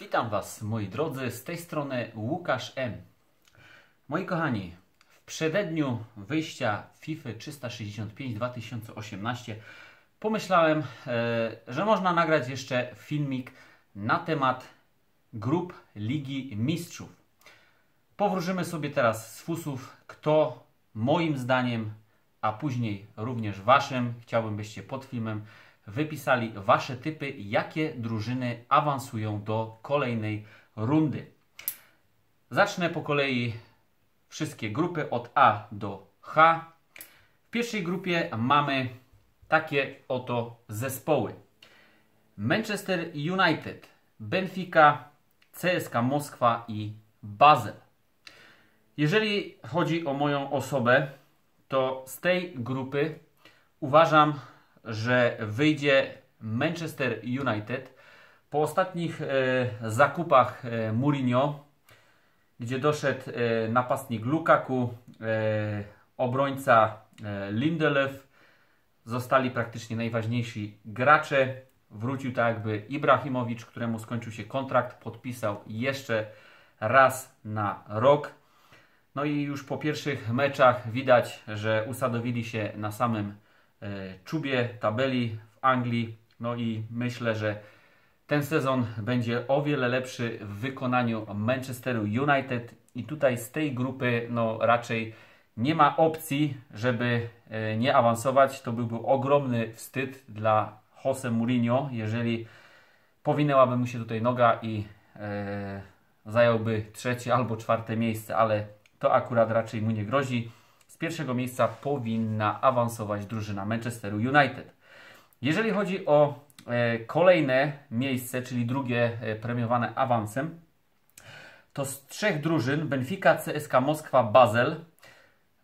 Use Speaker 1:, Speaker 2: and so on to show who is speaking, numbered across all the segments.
Speaker 1: Witam Was, moi drodzy, z tej strony Łukasz M. Moi kochani, w przededniu wyjścia FIFA 365 2018 pomyślałem, e, że można nagrać jeszcze filmik na temat grup Ligi Mistrzów. Powróżymy sobie teraz z fusów, kto moim zdaniem, a później również Waszym, chciałbym byście pod filmem wypisali Wasze typy, jakie drużyny awansują do kolejnej rundy. Zacznę po kolei wszystkie grupy od A do H. W pierwszej grupie mamy takie oto zespoły. Manchester United, Benfica, CSK Moskwa i Basel. Jeżeli chodzi o moją osobę, to z tej grupy uważam, że wyjdzie Manchester United po ostatnich e, zakupach e, Mourinho, gdzie doszedł e, napastnik Lukaku, obrońca Lindelöf, zostali praktycznie najważniejsi gracze. Wrócił tak jakby Ibrahimowicz, któremu skończył się kontrakt, podpisał jeszcze raz na rok. No i już po pierwszych meczach widać, że usadowili się na samym czubie tabeli w Anglii. No i myślę, że ten sezon będzie o wiele lepszy w wykonaniu Manchesteru United i tutaj z tej grupy no raczej nie ma opcji, żeby e, nie awansować. To byłby ogromny wstyd dla Jose Mourinho, jeżeli powinęłaby mu się tutaj noga i e, zająłby trzecie albo czwarte miejsce, ale to akurat raczej mu nie grozi. Z pierwszego miejsca powinna awansować drużyna Manchesteru United. Jeżeli chodzi o e, kolejne miejsce, czyli drugie e, premiowane awansem, to z trzech drużyn Benfica, CSK Moskwa, Basel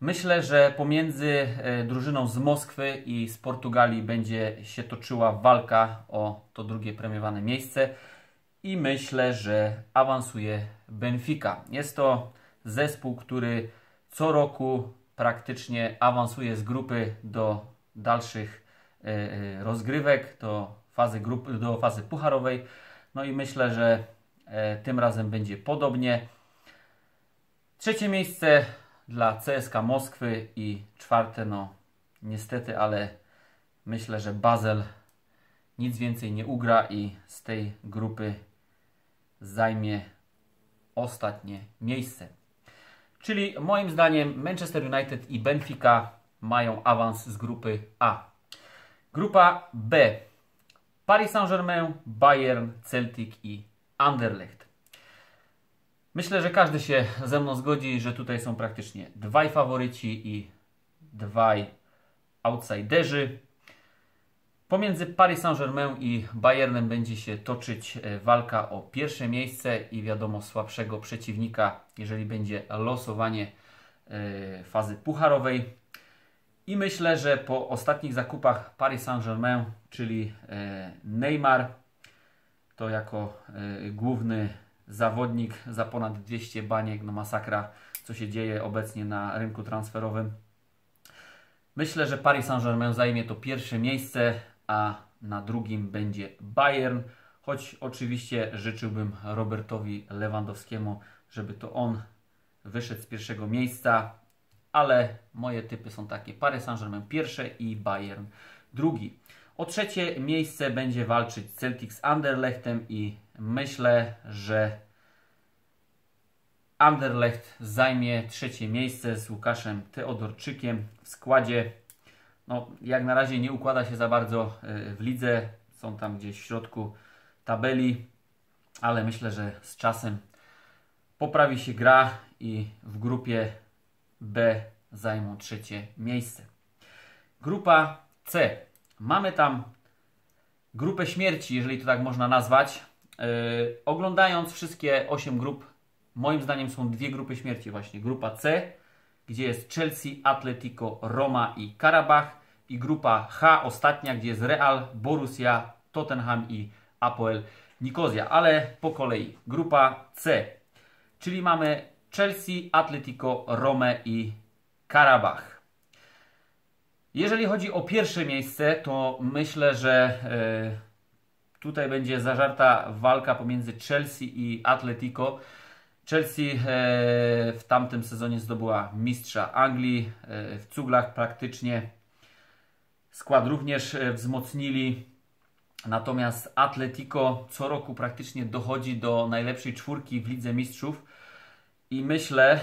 Speaker 1: Myślę, że pomiędzy e, drużyną z Moskwy i z Portugalii będzie się toczyła walka o to drugie premiowane miejsce i myślę, że awansuje Benfica. Jest to zespół, który co roku praktycznie awansuje z grupy do dalszych e, e, rozgrywek, do fazy, grupy, do fazy pucharowej. No i myślę, że tym razem będzie podobnie. Trzecie miejsce dla CSK Moskwy i czwarte, no niestety, ale myślę, że Basel nic więcej nie ugra i z tej grupy zajmie ostatnie miejsce. Czyli moim zdaniem Manchester United i Benfica mają awans z grupy A. Grupa B. Paris Saint-Germain, Bayern, Celtic i Anderlecht. Myślę, że każdy się ze mną zgodzi, że tutaj są praktycznie dwaj faworyci i dwaj outsiderzy. Pomiędzy Paris Saint-Germain i Bayernem będzie się toczyć e, walka o pierwsze miejsce i wiadomo słabszego przeciwnika, jeżeli będzie losowanie e, fazy pucharowej. I myślę, że po ostatnich zakupach Paris Saint-Germain, czyli e, Neymar, to jako główny zawodnik za ponad 200 baniek, no masakra, co się dzieje obecnie na rynku transferowym. Myślę, że Paris Saint-Germain zajmie to pierwsze miejsce, a na drugim będzie Bayern, choć oczywiście życzyłbym Robertowi Lewandowskiemu, żeby to on wyszedł z pierwszego miejsca, ale moje typy są takie: Paris Saint-Germain pierwsze i Bayern drugi. O trzecie miejsce będzie walczyć Celtic z Anderlechtem i myślę, że Anderlecht zajmie trzecie miejsce z Łukaszem Teodorczykiem w składzie. No, jak na razie nie układa się za bardzo e, w lidze. Są tam gdzieś w środku tabeli, ale myślę, że z czasem poprawi się gra i w grupie B zajmą trzecie miejsce. Grupa C. Mamy tam grupę śmierci, jeżeli to tak można nazwać. Yy, oglądając wszystkie 8 grup moim zdaniem są dwie grupy śmierci właśnie. Grupa C, gdzie jest Chelsea, Atletico, Roma i Karabach i grupa H, ostatnia, gdzie jest Real, Borussia, Tottenham i Apoel Nikozja. Ale po kolei. Grupa C, czyli mamy Chelsea, Atletico, Rome i Karabach. Jeżeli chodzi o pierwsze miejsce, to myślę, że tutaj będzie zażarta walka pomiędzy Chelsea i Atletico. Chelsea e, w tamtym sezonie zdobyła mistrza Anglii e, w cuglach praktycznie. Skład również e, wzmocnili. Natomiast Atletico co roku praktycznie dochodzi do najlepszej czwórki w Lidze Mistrzów. I myślę,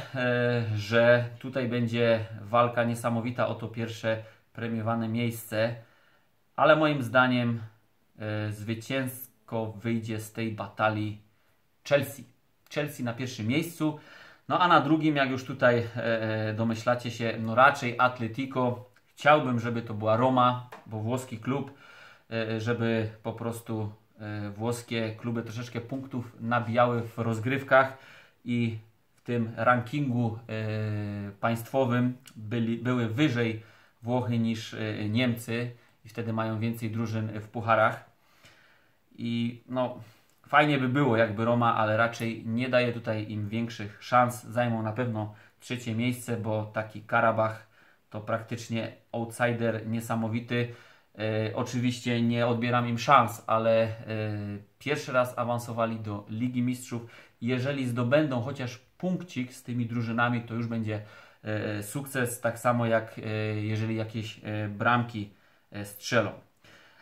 Speaker 1: że tutaj będzie walka niesamowita o to pierwsze premiowane miejsce. Ale moim zdaniem zwycięsko wyjdzie z tej batalii Chelsea. Chelsea na pierwszym miejscu. No a na drugim, jak już tutaj e, e, domyślacie się, no raczej Atletico. Chciałbym, żeby to była Roma, bo włoski klub, e, żeby po prostu włoskie kluby troszeczkę punktów nabijały w rozgrywkach i w tym rankingu państwowym byli, były wyżej Włochy niż Niemcy i wtedy mają więcej drużyn w pucharach. I no, Fajnie by było, jakby Roma, ale raczej nie daje tutaj im większych szans. Zajmą na pewno trzecie miejsce, bo taki Karabach to praktycznie outsider niesamowity. E, oczywiście nie odbieram im szans, ale e, pierwszy raz awansowali do Ligi Mistrzów. Jeżeli zdobędą chociaż punkcik z tymi drużynami, to już będzie e, sukces, tak samo jak e, jeżeli jakieś e, bramki e, strzelą.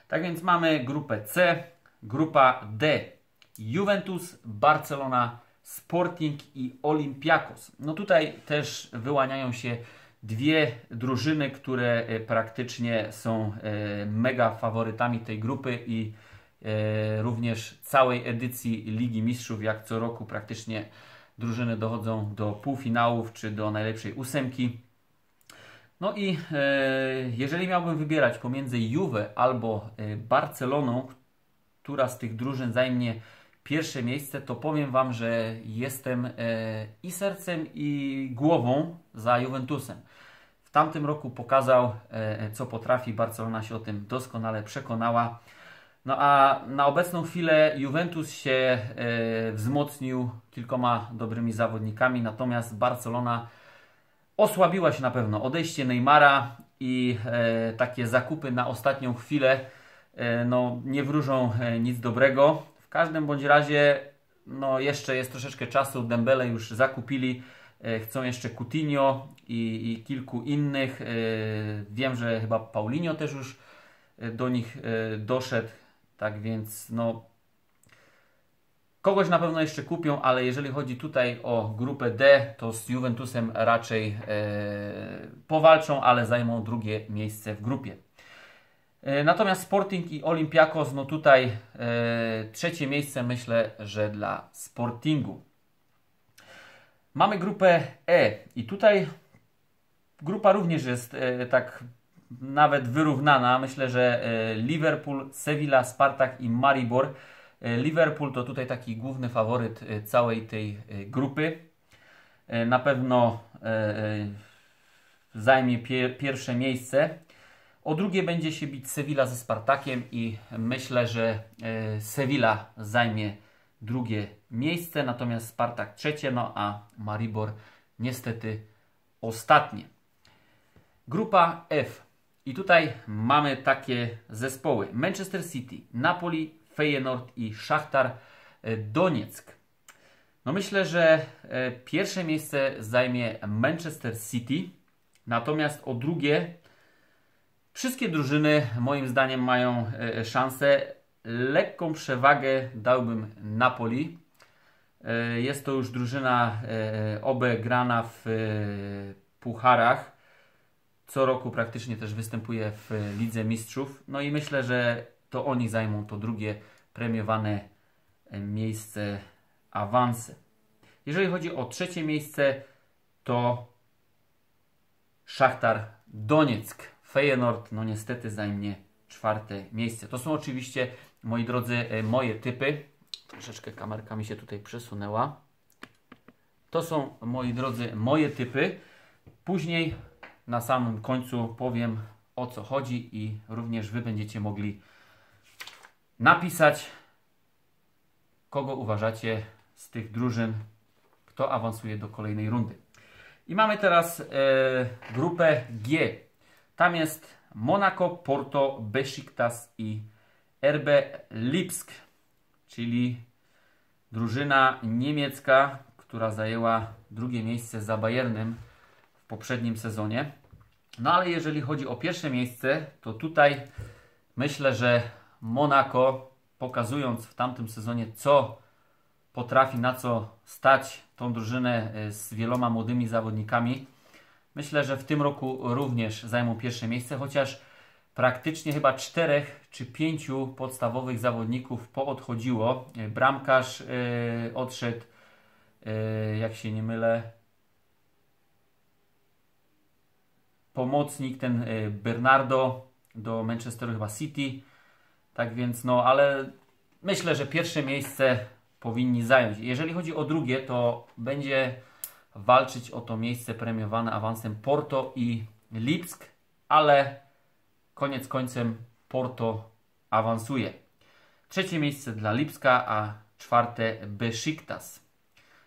Speaker 1: Tak więc mamy grupę C, grupa D Juventus, Barcelona, Sporting i Olympiakos. No tutaj też wyłaniają się dwie drużyny, które e, praktycznie są e, mega faworytami tej grupy i e, również całej edycji Ligi Mistrzów, jak co roku praktycznie drużyny dochodzą do półfinałów czy do najlepszej ósemki. No i jeżeli miałbym wybierać pomiędzy Juve albo Barceloną, która z tych drużyn zajmie pierwsze miejsce, to powiem Wam, że jestem e, i sercem, i głową za Juventusem. W tamtym roku pokazał, e, co potrafi. Barcelona się o tym doskonale przekonała. No a na obecną chwilę Juventus się e, wzmocnił kilkoma dobrymi zawodnikami, natomiast Barcelona osłabiła się na pewno. Odejście Neymara i takie zakupy na ostatnią chwilę no, nie wróżą nic dobrego każdym bądź razie no jeszcze jest troszeczkę czasu. Dembele już zakupili. E, chcą jeszcze Coutinho i, i kilku innych. E, wiem, że chyba Paulinho też już e, do nich doszedł. Tak więc no Kogoś na pewno jeszcze kupią, ale jeżeli chodzi tutaj o grupę D, to z Juventusem raczej powalczą, ale zajmą drugie miejsce w grupie. E, natomiast Sporting i Olympiakos, no tutaj e, trzecie miejsce myślę, że dla Sportingu. Mamy grupę E i tutaj grupa również jest e, tak nawet wyrównana. Myślę, że Liverpool, Sevilla, Spartak i Maribor. Liverpool to tutaj taki główny faworyt całej tej grupy. Na pewno zajmie pierwsze miejsce. O drugie będzie się bić Sevilla ze Spartakiem i myślę, że e, Sevilla zajmie drugie miejsce, natomiast Spartak trzecie, no a Maribor niestety ostatnie. Grupa F. I tutaj mamy takie zespoły. Manchester City, Napoli, Feyenoord i Szachtar e, Donieck. No myślę, że e, pierwsze miejsce zajmie Manchester City, natomiast o drugie Wszystkie drużyny moim zdaniem mają e, szansę. Lekką przewagę dałbym Napoli. E, jest to już drużyna e, obe grana w pucharach. Co roku praktycznie też występuje w Lidze Mistrzów. No i myślę, że to oni zajmą to drugie premiowane miejsce awanse. Jeżeli chodzi o trzecie miejsce, to Szachtar Donieck. Feyenoord no niestety zajmie czwarte miejsce. To są oczywiście, moi drodzy, e, moje typy. Troszeczkę kamerka mi się tutaj przesunęła. To są, moi drodzy, moje typy. Później na samym końcu powiem o co chodzi i również Wy będziecie mogli napisać, kogo uważacie z tych drużyn, kto awansuje do kolejnej rundy. I mamy teraz e, grupę G. Tam jest Monaco, Porto, Besiktas i RB Lipsk, czyli drużyna niemiecka, która zajęła drugie miejsce za Bayernem w poprzednim sezonie. No ale jeżeli chodzi o pierwsze miejsce, to tutaj myślę, że Monaco, pokazując w tamtym sezonie, co potrafi, na co stać tą drużynę e, z wieloma młodymi zawodnikami, myślę, że w tym roku również zajmą pierwsze miejsce, chociaż praktycznie chyba czterech czy pięciu podstawowych zawodników poodchodziło. E, bramkarz yy, odszedł, yy, jak się nie mylę, pomocnik, ten yy, Bernardo do Manchesteru chyba City. Tak więc, no, ale myślę, że pierwsze miejsce powinni zająć. Jeżeli chodzi o drugie, to będzie walczyć o to miejsce premiowane awansem Porto i Lipsk, ale koniec końcem Porto awansuje. Trzecie miejsce dla Lipska, a czwarte Besiktas.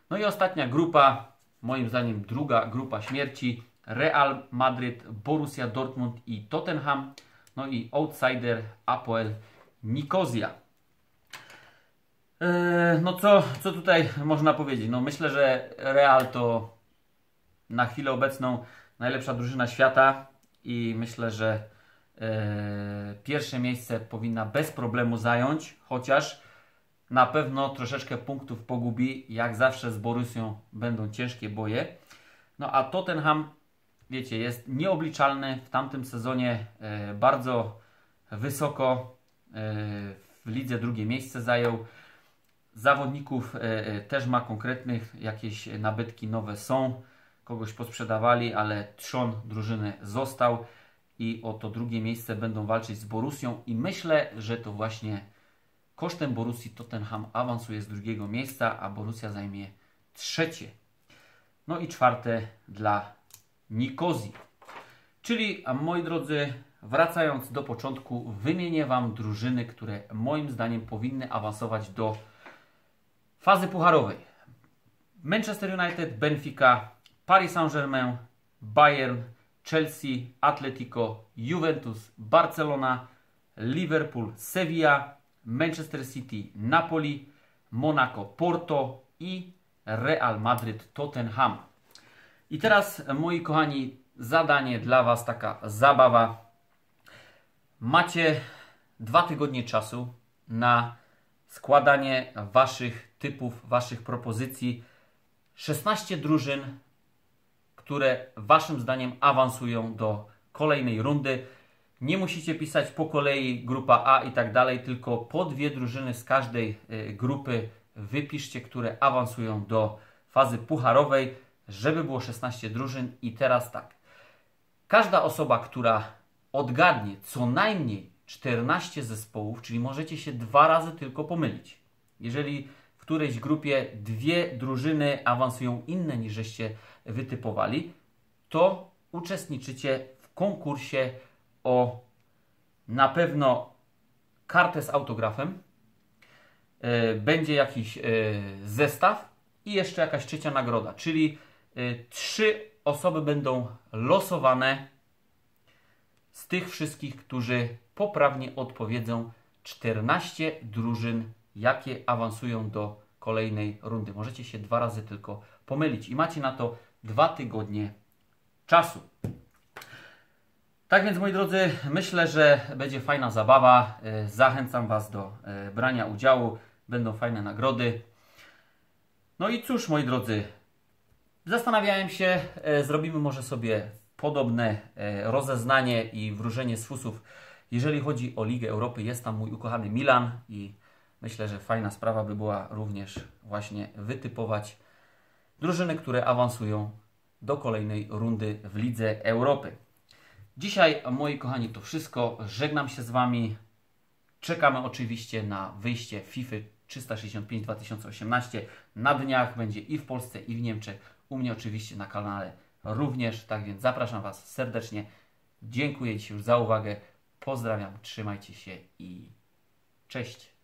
Speaker 1: No i ostatnia grupa, moim zdaniem druga grupa śmierci, Real Madrid, Borussia Dortmund i Tottenham. No i outsider Apoel Nikozja. Eee, no co, co tutaj można powiedzieć? No myślę, że Real to na chwilę obecną najlepsza drużyna świata i myślę, że e, pierwsze miejsce powinna bez problemu zająć, chociaż na pewno troszeczkę punktów pogubi. Jak zawsze z Borusią będą ciężkie boje. No a Tottenham, wiecie, jest nieobliczalny. W tamtym sezonie e, bardzo wysoko w lidze drugie miejsce zajął. Zawodników też ma konkretnych, jakieś nabytki nowe są kogoś posprzedawali, ale trzon drużyny został i o to drugie miejsce będą walczyć z Borusią i myślę, że to właśnie kosztem Borusi Tottenham awansuje z drugiego miejsca, a Borussia zajmie trzecie. No i czwarte dla Nikozji. Czyli, moi drodzy, wracając do początku, wymienię Wam drużyny, które moim zdaniem powinny awansować do fazy pucharowej. Manchester United, Benfica, Paris Saint-Germain, Bayern, Chelsea, Atletico, Juventus, Barcelona, Liverpool, Sevilla, Manchester City, Napoli, Monaco, Porto i Real Madrid, Tottenham. I teraz, moi kochani, zadanie dla Was, taka zabawa. Macie dwa tygodnie czasu na składanie Waszych typów, Waszych propozycji. 16 drużyn które Waszym zdaniem awansują do kolejnej rundy. Nie musicie pisać po kolei grupa A i tak dalej, tylko po dwie drużyny z każdej y, grupy wypiszcie, które awansują do fazy pucharowej, żeby było 16 drużyn. I teraz tak. Każda osoba, która odgadnie co najmniej 14 zespołów, czyli możecie się dwa razy tylko pomylić. Jeżeli którejś grupie dwie drużyny awansują inne niż żeście wytypowali, to uczestniczycie w konkursie o na pewno kartę z autografem, e, będzie jakiś e, zestaw i jeszcze jakaś trzecia nagroda, czyli e, trzy osoby będą losowane z tych wszystkich, którzy poprawnie odpowiedzą 14 drużyn, jakie awansują do kolejnej rundy. Możecie się dwa razy tylko pomylić i macie na to dwa tygodnie czasu. Tak więc, moi drodzy, myślę, że będzie fajna zabawa. E, zachęcam Was do e, brania udziału. Będą fajne nagrody. No i cóż, moi drodzy, zastanawiałem się, e, zrobimy może sobie podobne rozeznanie i wróżenie z fusów. Jeżeli chodzi o Ligę Europy, jest tam mój ukochany Milan i myślę, że fajna sprawa by była również właśnie wytypować drużyny, które awansują do kolejnej rundy w Lidze Europy. Dzisiaj, moi kochani, to wszystko. Żegnam się z Wami. Czekamy oczywiście na wyjście FIFA 365 2018. Na dniach będzie i w Polsce, i w Niemczech. U mnie oczywiście na kanale również. Tak więc zapraszam Was serdecznie. Dziękuję Ci już za uwagę. Pozdrawiam, trzymajcie się i cześć.